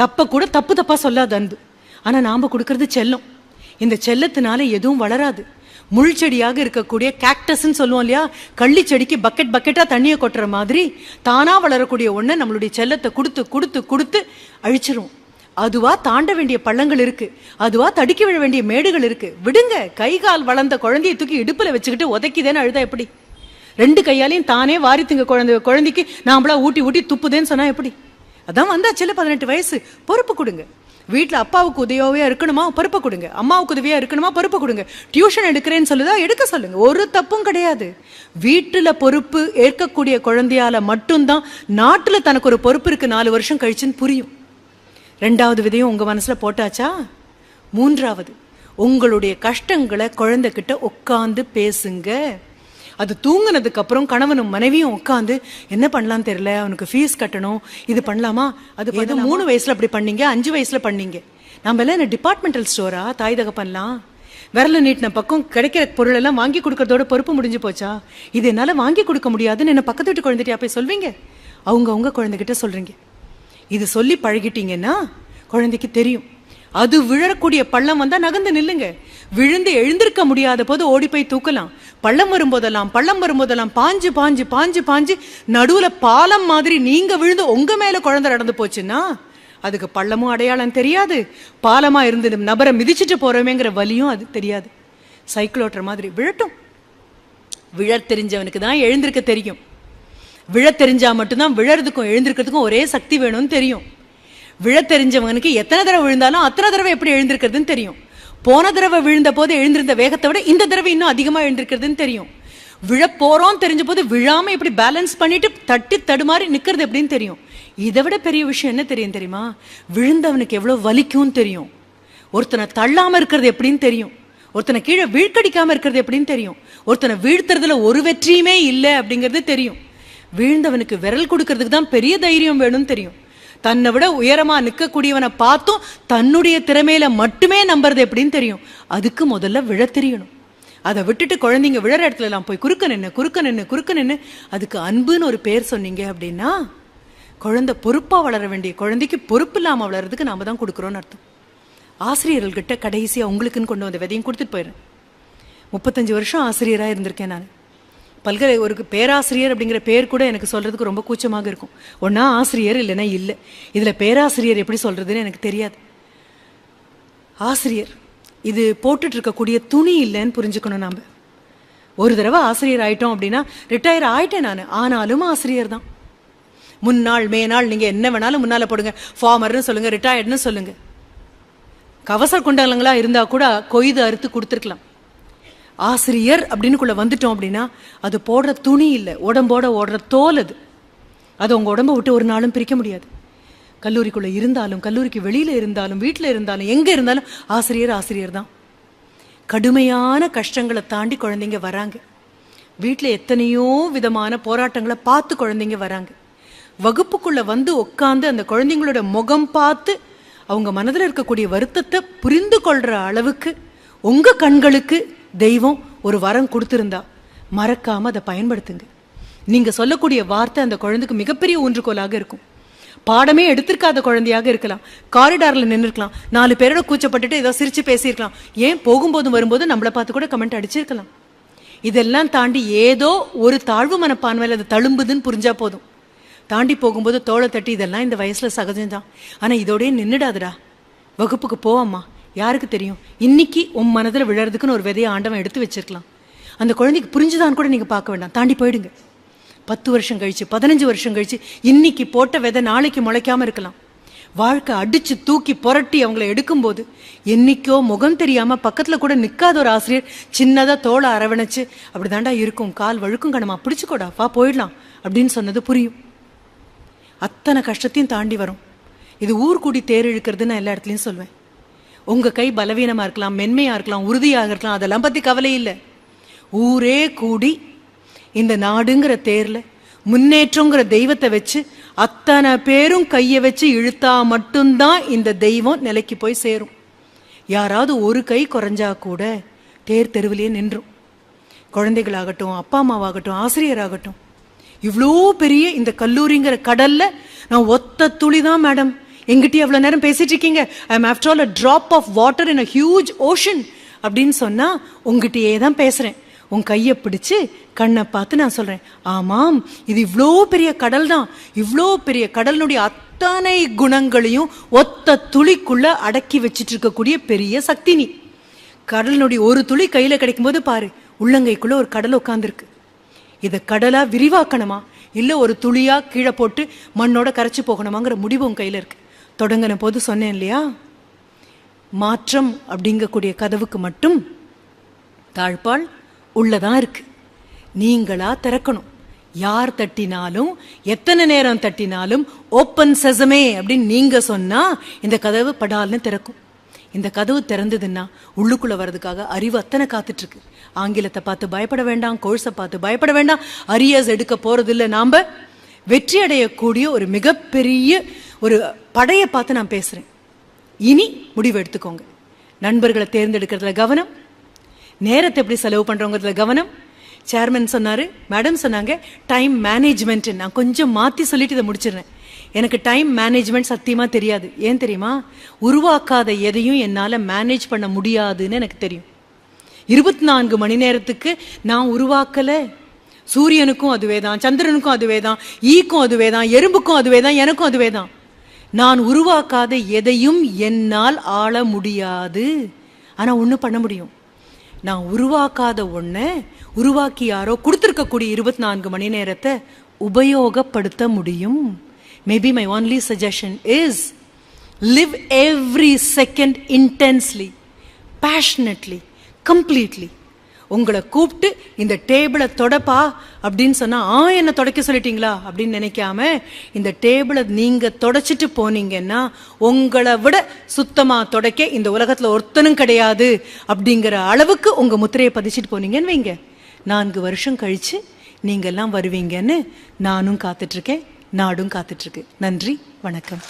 தப்ப கூட தப்பு தப்பா சொல்லாது அன்பு. ஆனா நாம கொடுக்கறது செல்லம். இந்த செல்லத்தினால எதுவும் வளராது. முள் செடியாக இருக்கக்கூடிய கேக்டஸ்ன்னு சொல்லுவோம் இல்லையா? கள்ளி செடிக்கு பக்கெட் பக்கெட்டாக தண்ணியை கொட்டுற மாதிரி தானாக வளரக்கூடிய ஒன்று நம்மளுடைய செல்லத்தை கொடுத்து கொடுத்து கொடுத்து அழிச்சிரும். அதுவா தாண்ட வேண்டிய பள்ளங்கள் இருக்கு. அதுவா தடுக்கி விழ வேண்டிய மேடுகள் இருக்கு. விடுங்க கை கால் வளர்ந்த குழந்தையை தூக்கி இடுப்புல வச்சுக்கிட்டு உதைக்குதேன்னு அழுதா எப்படி? ரெண்டு கையாலையும் தானே வாரித்துங்க குழந்தை குழந்தைக்கு நாமளா ஊட்டி ஊட்டி துப்புதேன்னு சொன்னா எப்படி? அதான் வந்தாச்சுல பதினெட்டு வயசு. பொறுப்பு கொடுங்க. வீட்டில் அப்பாவுக்கு உதவியா இருக்கணுமா? பொறுப்பை கொடுங்க. அம்மாவுக்கு உதவியாக இருக்கணுமா? பொறுப்பை கொடுங்க. டியூஷன் எடுக்கிறேன்னு சொல்லுதா? எடுக்க சொல்லுங்க. ஒரு தப்பும் கிடையாது. வீட்டில் பொறுப்பு ஏற்கக்கூடிய குழந்தையால மட்டும்தான் நாட்டில் தனக்கு ஒரு பொறுப்பு இருக்கு நாலு வருஷம் கழிச்சுன்னு புரியும். ரெண்டாவது விதையும் உங்கள் மனசில் போட்டாச்சா? மூன்றாவது உங்களுடைய கஷ்டங்களை குழந்தைகிட்ட உட்காந்து பேசுங்க. அது தூங்குனதுக்கு அப்புறம் கணவனும் மனைவியும் உட்காந்து என்ன பண்ணலாம் தெரியல அவனுக்கு ஃபீஸ் கட்டணும் இது பண்ணலாமா? அது எது மூணு வயசுல அப்படி பண்ணீங்க அஞ்சு வயசுல பண்ணீங்க. நம்ம எல்லாம் என்ன டிபார்ட்மெண்டல் ஸ்டோரா தாய் தகப்பன்லாம் விரல நீட்டின பக்கம் கிடைக்கிற பொருள் எல்லாம் வாங்கி கொடுக்கறதோட பொறுப்பு முடிஞ்சு போச்சா? இது என்னால வாங்கி கொடுக்க முடியாதுன்னு என்ன பக்கத்து வீட்டு குழந்தைகிட்ட போய் சொல்வீங்க? அவங்க அவங்க குழந்தைகிட்ட சொல்றீங்க. இது சொல்லி பழகிட்டீங்கன்னா குழந்தைக்கு தெரியும். அது விழக்கூடிய பள்ளம் வந்தா நகர்ந்து நில்லுங்க. விழுந்து எழுந்திருக்க முடியாத போது ஓடி போய் தூக்கலாம். பள்ளம் வரும்போதெல்லாம் பள்ளம் வரும்போதெல்லாம் பாஞ்சு பாஞ்சு பாஞ்சு பாஞ்சு நடுவுல பாலம் மாதிரி நீங்க விழுந்து உங்க மேல குழந்தை நடந்து போச்சுன்னா அதுக்கு பள்ளமும் அடையாளம் தெரியாது. பாலமா இருந்து நபரை மிதிச்சிட்டு போறோமேங்கிற வலியும் அது தெரியாது. சைக்கிள் ஓட்டுற மாதிரி விழட்டும். விழத் தெரிஞ்சவனுக்கு தான் எழுந்திருக்க தெரியும். விழத் தெரிஞ்சா மட்டும்தான் விழறதுக்கும் எழுந்திருக்கிறதுக்கும் ஒரே சக்தி வேணும்னு தெரியும். விழ தெரிஞ்சவனுக்கு எத்தனை தடவை விழுந்தாலும் அத்தனை தடவை எப்படி எழுந்திருக்கிறதுன்னு தெரியும். போன தடவை விழுந்த போது எழுந்திருந்த வேகத்தை விட இந்த தடவை இன்னும் அதிகமாக எழுந்திருக்கிறதுன்னு தெரியும். விழ போறோம் தெரிஞ்ச போது விழாம இப்படி பேலன்ஸ் பண்ணிட்டு தட்டி தடுமாறி நிக்கிறது எப்படின்னு தெரியும். இதை விட பெரிய விஷயம் என்ன தெரியும் தெரியுமா? விழுந்தவனுக்கு எவ்வளவு வலிக்கும் தெரியும். ஒருத்தனை தள்ளாம இருக்கிறது எப்படின்னு தெரியும். ஒருத்தனை கீழே வீழ்க்கடிக்காம இருக்கிறது எப்படின்னு தெரியும். ஒருத்தனை வீழ்த்துறதுல ஒரு வெற்றியுமே இல்லை அப்படிங்கிறது தெரியும். வீழ்ந்தவனுக்கு விரல் கொடுக்கறதுக்கு தான் பெரிய தைரியம் வேணும்னு தெரியும். தன்னை விட உயரமாக நிற்கக்கூடியவனை பார்த்தும் தன்னுடைய திறமையில மட்டுமே நம்புறது எப்படின்னு தெரியும். அதுக்கு முதல்ல விழ தெரியணும். அதை விட்டுட்டு குழந்தைங்க விழற இடத்துல எல்லாம் போய் குறுக்க நின்று குறுக்க நின்று குறுக்க நின்று அதுக்கு அன்புன்னு ஒரு பேர் சொன்னீங்க அப்படின்னா குழந்தை பொறுப்பாக வளர வேண்டிய குழந்தைக்கு பொறுப்பு இல்லாமல் வளர்றதுக்கு நாம தான் கொடுக்குறோன்னு அர்த்தம். ஆசிரியர்கள்கிட்ட கடைசியாக உங்களுக்குன்னு கொண்டு வந்த விதையும் கொடுத்துட்டு போயிடுறேன். முப்பத்தஞ்சு வருஷம் ஆசிரியராக இருந்திருக்கேன் நான். பல்கலை ஒரு பேராசிரியர் அப்படிங்கிற பேர் கூட எனக்கு சொல்கிறதுக்கு ரொம்ப கூச்சமாக இருக்கும். ஒன்றா ஆசிரியர் இல்லைன்னா இல்லை. இதில் பேராசிரியர் எப்படி சொல்கிறதுன்னு எனக்கு தெரியாது. ஆசிரியர் இது போட்டுட்ருக்கக்கூடிய துணி இல்லைன்னு புரிஞ்சுக்கணும் நாம். ஒரு தடவை ஆசிரியர் ஆயிட்டோம் அப்படின்னா ரிட்டையர் ஆயிட்டேன் நான். ஆனாலும் ஆசிரியர் தான். முன்னாள் மேனாள் நீங்கள் என்ன வேணாலும் முன்னால் போடுங்க. ஃபார்மர்னு சொல்லுங்கள் ரிட்டையர்டுன்னு சொல்லுங்கள் கவச குண்டலங்களாக இருந்தால் கூட கொய்து அறுத்து கொடுத்துருக்கலாம். ஆசிரியர் அப்படின்னுக்குள்ள வந்துட்டோம் அப்படின்னா அது போடுற துணி இல்லை. உடம்போட ஓடுற தோல் அது. அது உங்கள் உடம்ப விட்டு ஒரு நாளும் பிரிக்க முடியாது. கல்லூரிக்குள்ளே இருந்தாலும் கல்லூரிக்கு வெளியில் இருந்தாலும் வீட்டில் இருந்தாலும் எங்கே இருந்தாலும் ஆசிரியர் ஆசிரியர் தான். கடுமையான கஷ்டங்களை தாண்டி குழந்தைங்க வராங்க. வீட்டில் எத்தனையோ விதமான போராட்டங்களை பார்த்து குழந்தைங்க வராங்க. வகுப்புக்குள்ளே வந்து உட்காந்து அந்த குழந்தைங்களோட முகம் பார்த்து அவங்க மனதில் இருக்கக்கூடிய வருத்தத்தை புரிந்து கொள்கிற அளவுக்கு உங்கள் கண்களுக்கு தெய்வம் ஒரு வரம் கொடுத்துருந்தா மறக்காமல் அதை பயன்படுத்துங்க. நீங்கள் சொல்லக்கூடிய வார்த்தை அந்த குழந்தைக்கு மிகப்பெரிய ஊன்றுகோலாக இருக்கும். பாடமே எடுத்திருக்காத குழந்தையாக இருக்கலாம். காரிடாரில் நின்றுருக்கலாம் நாலு பேரோட கூச்சப்பட்டுட்டு ஏதோ சிரித்து பேசியிருக்கலாம். ஏன் போகும்போதும் வரும்போது நம்மளை பார்த்து கூட கமெண்ட் அடிச்சிருக்கலாம். இதெல்லாம் தாண்டி ஏதோ ஒரு தாழ்வு மனப்பான்மையில் அது தழும்புதுன்னு புரிஞ்சா போதும். தாண்டி போகும்போது தோளை தட்டி இதெல்லாம் இந்த வயசுல சகஜம்தான். ஆனால் இதோடய நின்றுடாதுடா வகுப்புக்கு போவாம்மா. யாருக்கு தெரியும்? இன்னைக்கு உன் மனதில் விழறதுக்குன்னு ஒரு விதையை ஆண்டவன் எடுத்து வச்சிருக்கலாம். அந்த குழந்தைக்கு புரிஞ்சுதான்னு கூட நீங்கள் பார்க்க வேண்டாம். தாண்டி போயிடுங்க. பத்து வருஷம் கழிச்சு பதினஞ்சு வருஷம் கழிச்சு இன்னைக்கு போட்ட விதை நாளைக்கு முளைக்காம இருக்கலாம். வாழ்க்கை அடித்து தூக்கி புரட்டி அவங்கள எடுக்கும்போது என்னைக்கோ முகம் தெரியாமல் பக்கத்தில் கூட நிற்காத ஒரு ஆசிரியர் சின்னதாக தோலை அரவணைச்சு அப்படிதாண்டா இருக்கும். கால் வழுக்கும் கணமா. பிடிச்சிக்கோடா. வா போயிடலாம். அப்படின்னு சொன்னது புரியும். அத்தனை கஷ்டத்தையும் தாண்டி வரும். இது ஊர் கூடி தேர் இழுக்கிறதுன்னு நான் எல்லா இடத்துலையும் சொல்வேன். உங்கள் கை பலவீனமாக இருக்கலாம் மென்மையாக இருக்கலாம் உறுதியாக இருக்கலாம் அதெல்லாம் பற்றி கவலை இல்லை. ஊரே கூடி இந்த நாடுங்கிற தேரில் முன்னேற்றங்கிற தெய்வத்தை வச்சு அத்தனை பேரும் கையை வச்சு இழுத்தா மட்டும்தான் இந்த தெய்வம் நிலைக்கு போய் சேரும். யாராவது ஒரு கை குறைஞ்சா கூட தேர் தெருவிலேயே நின்றும். குழந்தைகளாகட்டும் அப்பா அம்மாவாகட்டும் ஆசிரியராகட்டும். இவ்வளோ பெரிய இந்த கல்லூரிங்கிற கடலில் நான் ஒத்த துளி தான் மேடம். எங்கிட்டயே அவ்வளோ நேரம் பேசிட்டு இருக்கீங்க? I am after all a drop of water in a huge ocean அப்படின்னு சொன்னால் உங்ககிட்டயே தான் பேசுகிறேன் உன் கையை பிடிச்சு கண்ணை பார்த்து நான் சொல்கிறேன் ஆமாம் இது இவ்வளோ பெரிய கடல் தான். இவ்வளோ பெரிய கடலினுடைய அத்தனை குணங்களையும் ஒத்த துளிக்குள்ளே அடக்கி வச்சிட்டு இருக்கக்கூடிய பெரிய சக்தி நீ. கடலினுடைய ஒரு துளி கையில் கிடைக்கும்போது பாரு உள்ளங்கைக்குள்ளே ஒரு கடல் உட்காந்துருக்கு இதை கடலாக விரிவாக்கணுமா? இல்லை ஒரு துளியாக கீழே போட்டு மண்ணோட கரைச்சி போகணுமாங்கிற முடிவு உன் கையில் இருக்குது தொடங்கின போது சொன்னேன் இல்லையா? மாற்றம் அப்படிங்கக்கூடிய கதவுக்கு மட்டும் தாழ்பால் உள்ளதான் இருக்கு. நீங்களா திறக்கணும். யார் தட்டினாலும் எத்தனை நேரம் தட்டினாலும் ஓப்பன் செசமே அப்படின்னு நீங்க சொன்னா இந்த கதவு படால்னு திறக்கும். இந்த கதவு திறந்ததுன்னா உள்ளுக்குள்ள வர்றதுக்காக அறிவு அத்தனை காத்துட்டு இருக்கு ஆங்கிலத்தை பார்த்து பயப்பட வேண்டாம் கோഴ്ஸை பார்த்து பயப்பட வேண்டாம். அரியர்ஸ் எடுக்க போகிறதில்ல நாம் நாம வெற்றி அடையக்கூடிய ஒரு மிகப்பெரிய ஒரு படையை பார்த்து நான் பேசுகிறேன் இனி முடிவு எடுத்துக்கோங்க. நண்பர்களை தேர்ந்தெடுக்கிறதுல கவனம். நேரத்தை எப்படி செலவு பண்ணுறோங்கிறதுல கவனம். சேர்மன் சொன்னார் மேடம் சொன்னாங்க டைம் மேனேஜ்மெண்ட் நான் கொஞ்சம் மாற்றி சொல்லிட்டு இதை முடிச்சிடுறேன். எனக்கு டைம் மேனேஜ்மெண்ட் சத்தியமாக தெரியாது. ஏன் தெரியுமா? உருவாக்காத எதையும் என்னால் மேனேஜ் பண்ண முடியாதுன்னு எனக்கு தெரியும். இருபத்தி நான்கு மணி நேரத்துக்கு நான் உருவாக்கலை. சூரியனுக்கும் அதுவே தான் சந்திரனுக்கும் அதுவே தான் ஈக்கும் அதுவே தான் எறும்புக்கும் அதுவே தான் எனக்கும் அதுவே தான் நான் உருவாக்காத எதையும் என்னால் ஆள முடியாது. ஆனால் ஒன்றும் பண்ண முடியும். நான் உருவாக்காத ஒன்றை உருவாக்கி யாரோ கொடுத்துருக்கக்கூடிய இருபத்தி நான்கு மணி நேரத்தை உபயோகப்படுத்த முடியும். Maybe my only suggestion is live every second intensely passionately completely உங்களை கூப்பிட்டு இந்த டேபிளை தொடப்பா அப்படின்னு சொன்னால் ஆ என்னை தொடக்க சொல்லிட்டீங்களா? அப்படின்னு நினைக்காம இந்த டேபிளை நீங்கள் தொடச்சிட்டு போனீங்கன்னா உங்களை விட சுத்தமாக தொடக்க இந்த உலகத்தில் ஒருத்தனும் கிடையாது அப்படிங்கிற அளவுக்கு உங்கள் முத்திரையை பதிச்சிட்டு போனீங்கன்னு வைங்க. நான்கு வருஷம் கழிச்சு நீங்கள்லாம் வருவீங்கன்னு நானும் காத்துட்ருக்கேன் நாடும் காத்துட்ருக்கு நன்றி வணக்கம்.